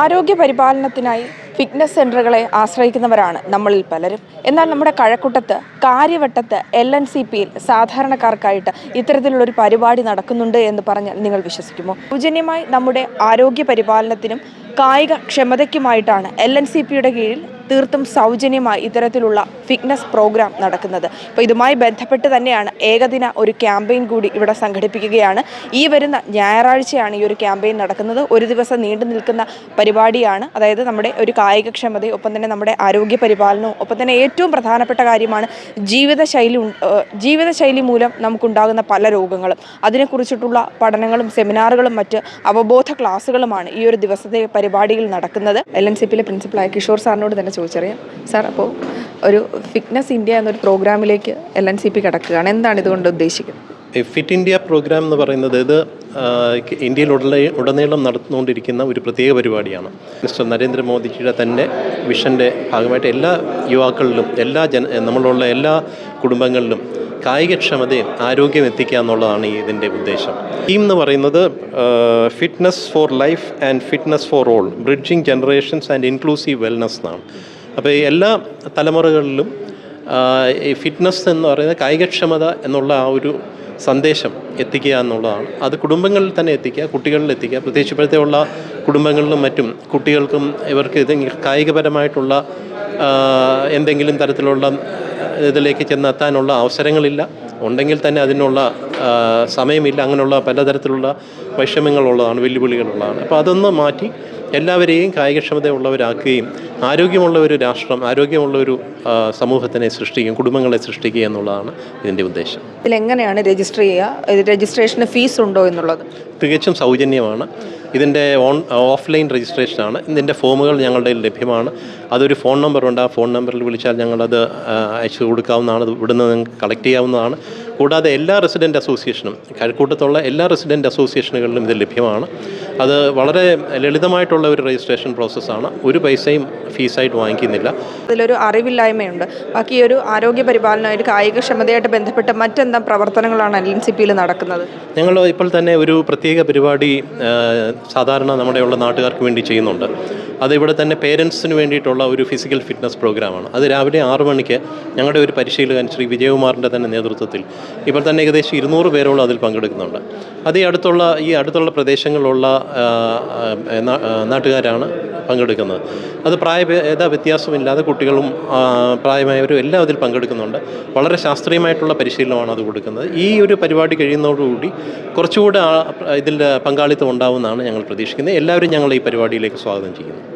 ആരോഗ്യ പരിപാലനത്തിനായി ഫിറ്റ്നസ് സെന്ററുകളെ ആശ്രയിക്കുന്നവരാണ് നമ്മളിൽ പലരും. എന്നാൽ നമ്മുടെ കഴക്കൂട്ടത്ത് കാര്യവട്ടത്ത് എൽ എൻ സി പിയിൽ സാധാരണക്കാർക്കായിട്ട് ഇത്തരത്തിലുള്ളൊരു പരിപാടി നടക്കുന്നുണ്ട് എന്ന് പറഞ്ഞാൽ നിങ്ങൾ വിശ്വസിക്കുമോ? സൗജന്യമായി നമ്മുടെ ആരോഗ്യ പരിപാലനത്തിനും കായിക ക്ഷമതയ്ക്കുമായിട്ടാണ് എൽ എൻ സി പിയുടെ കീഴിൽ തീർത്തും സൗജന്യമായി ഇത്തരത്തിലുള്ള ഫിറ്റ്നസ് പ്രോഗ്രാം നടക്കുന്നത്. അപ്പോൾ ഇതുമായി ബന്ധപ്പെട്ട് തന്നെയാണ് ഏകദിന ഒരു ക്യാമ്പയിൻ കൂടി ഇവിടെ സംഘടിപ്പിക്കുകയാണ്. ഈ വരുന്ന ഞായറാഴ്ചയാണ് ഈ ഒരു ക്യാമ്പയിൻ നടക്കുന്നത്. ഒരു ദിവസം നീണ്ടു നിൽക്കുന്ന പരിപാടിയാണ്. അതായത് നമ്മുടെ ഒരു കായികക്ഷമതയും ഒപ്പം തന്നെ നമ്മുടെ ആരോഗ്യ പരിപാലനവും ഒപ്പം തന്നെ ഏറ്റവും പ്രധാനപ്പെട്ട കാര്യമാണ് ജീവിതശൈലി ജീവിതശൈലി മൂലം നമുക്കുണ്ടാകുന്ന പല രോഗങ്ങളും. അതിനെക്കുറിച്ചിട്ടുള്ള പഠനങ്ങളും സെമിനാറുകളും മറ്റ് അവബോധ ക്ലാസ്സുകളുമാണ് ഈ ഒരു ദിവസത്തെ പരിപാടിയിൽ നടക്കുന്നത്. എൽ എൻ സി പിയിലെ പ്രിൻസിപ്പളായ കിഷോർ സാറിനോട് തന്നെ ചോദിച്ചറിയാം. സാർ അപ്പോൾ ഒരു ഫിറ്റ്നസ് ഇന്ത്യ എന്നൊരു പ്രോഗ്രാമിലേക്ക് എൽ എൻ സി പി കിടക്കുകയാണ്. എന്താണ് ഇതുകൊണ്ട് ഉദ്ദേശിക്കുന്നത്? ഫിറ്റ് ഇന്ത്യ പ്രോഗ്രാം എന്ന് പറയുന്നത് ഇത് ഇന്ത്യയിൽ ഉടനെ ഉടനീളം നടന്നുകൊണ്ടിരിക്കുന്ന ഒരു പ്രത്യേക പരിപാടിയാണ്. മിസ്റ്റർ നരേന്ദ്രമോദിജിയുടെ തന്നെ വിഷന്റെ ഭാഗമായിട്ട് എല്ലാ യുവാക്കളിലും എല്ലാ ജന നമ്മളുള്ള എല്ലാ കുടുംബങ്ങളിലും കായികക്ഷമതയും ആരോഗ്യം എത്തിക്കുക എന്നുള്ളതാണ് ഈ ഇതിന്റെ ഉദ്ദേശം. ടീം എന്ന് പറയുന്നത് fitness for life and fitness for all bridging generations and inclusive wellness എന്നാണ്. അപ്പോൾ എല്ലാ തലമുറകളിലും ഈ ഫിറ്റ്നസ് എന്ന് പറയുന്നത് കായികക്ഷമത എന്നുള്ള ആ ഒരു സന്ദേശം എത്തിക്കുക എന്നുള്ളതാണ്. അത് കുടുംബങ്ങളിൽ തന്നെ എത്തിക്കുക കുട്ടികളിൽ എത്തിക്കുക. പ്രത്യേകിച്ച് ഇപ്പോഴത്തെ ഉള്ള കുടുംബങ്ങളിലും മറ്റും കുട്ടികൾക്കും ഇവർക്ക് ഇത് കായികപരമായിട്ടുള്ള എന്തെങ്കിലും തരത്തിലുള്ള ഇതിലേക്ക് ചെന്നെത്താനുള്ള അവസരങ്ങളില്ല. ഉണ്ടെങ്കിൽ തന്നെ അതിനുള്ള സമയമില്ല. അങ്ങനെയുള്ള പലതരത്തിലുള്ള വൈഷമ്യങ്ങളുള്ളതാണ് വെല്ലുവിളികളുള്ളതാണ്. അപ്പോൾ അതൊന്ന് മാറ്റി എല്ലാവരെയും കായികക്ഷമതയുള്ളവരാക്കുകയും ആരോഗ്യമുള്ള ഒരു രാഷ്ട്രം ആരോഗ്യമുള്ള ഒരു സമൂഹത്തിനെ സൃഷ്ടിക്കുകയും കുടുംബങ്ങളെ സൃഷ്ടിക്കുക എന്നുള്ളതാണ് ഇതിന്റെ ഉദ്ദേശം. ഇതിലെങ്ങനെയാണ് രജിസ്റ്റർ ചെയ്യുക? രജിസ്ട്രേഷന് ഫീസ് ഉണ്ടോ എന്നുള്ളത്? തികച്ചും സൗജന്യമാണ്. ഇതിന്റെ ഓൺ ഓഫ്ലൈൻ രജിസ്ട്രേഷനാണ്. ഇതിന്റെ ഫോമുകൾ ഞങ്ങളുടെ ലഭ്യമാണ്. അതൊരു ഫോൺ നമ്പറുണ്ട്. ആ ഫോൺ നമ്പറിൽ വിളിച്ചാൽ ഞങ്ങളത് അയച്ചു കൊടുക്കാവുന്നതാണ്. ഇവിടുന്ന് നിങ്ങൾക്ക് കളക്ട് ചെയ്യാവുന്നതാണ്. കൂടാതെ എല്ലാ റെസിഡന്റ് അസോസിയേഷനും കഴക്കൂട്ടത്തുള്ള എല്ലാ റെസിഡന്റ് അസോസിയേഷനുകളിലും ഇത് ലഭ്യമാണ്. അത് വളരെ ലളിതമായിട്ടുള്ള ഒരു രജിസ്ട്രേഷൻ പ്രോസസ്സാണ് ഒരു പൈസയും ഫീസായിട്ട് വാങ്ങിക്കുന്നില്ല. അതിലൊരു അറിവില്ലായ്മയുണ്ട്. ബാക്കി ഒരു ആരോഗ്യ പരിപാലനമായിട്ട് കായികക്ഷമതയായിട്ട് ബന്ധപ്പെട്ട മറ്റെന്താ പ്രവർത്തനങ്ങളാണ് എൽ എൻ സി പിയിൽ നടക്കുന്നത്? ഞങ്ങൾ ഇപ്പോൾ തന്നെ ഒരു പ്രത്യേക പരിപാടി സാധാരണ നമ്മുടെയുള്ള നാട്ടുകാർക്ക് വേണ്ടി ചെയ്യുന്നുണ്ട്. അത് ഇവിടെ തന്നെ പേരൻസിന് വേണ്ടിയിട്ടുള്ള ഒരു ഫിസിക്കൽ ഫിറ്റ്നസ് പ്രോഗ്രാമാണ് അത് രാവിലെ ആറു മണിക്ക് ഞങ്ങളുടെ ഒരു പരിശീലകൻ ശ്രീ വിജയകുമാറിന്റെ തന്നെ നേതൃത്വത്തിൽ ഇപ്പോൾ തന്നെ ഏകദേശം ഇരുന്നൂറ് പേരോളം അതിൽ പങ്കെടുക്കുന്നുണ്ട്. അത് ഈ അടുത്തുള്ള ഈ അടുത്തുള്ള പ്രദേശങ്ങളിലുള്ള നാട്ടുകാരാണ് പങ്കെടുക്കുന്നത്. അത് പ്രായഭേദ വ്യത്യാസമില്ലാതെ കുട്ടികളും പ്രായമായവരും എല്ലാം അതിൽ പങ്കെടുക്കുന്നുണ്ട്. വളരെ ശാസ്ത്രീയമായിട്ടുള്ള പരിശീലനമാണ് അത് കൊടുക്കുന്നത്. ഈ ഒരു പരിപാടി കഴിയുന്നതോടുകൂടി കുറച്ചുകൂടെ ഇതിന്റെ പങ്കാളിത്തം ഉണ്ടാവുമെന്നാണ് ഞങ്ങൾ പ്രതീക്ഷിക്കുന്നത്. എല്ലാവരും ഞങ്ങൾ ഈ പരിപാടിയിലേക്ക് സ്വാഗതം ചെയ്യുന്നു.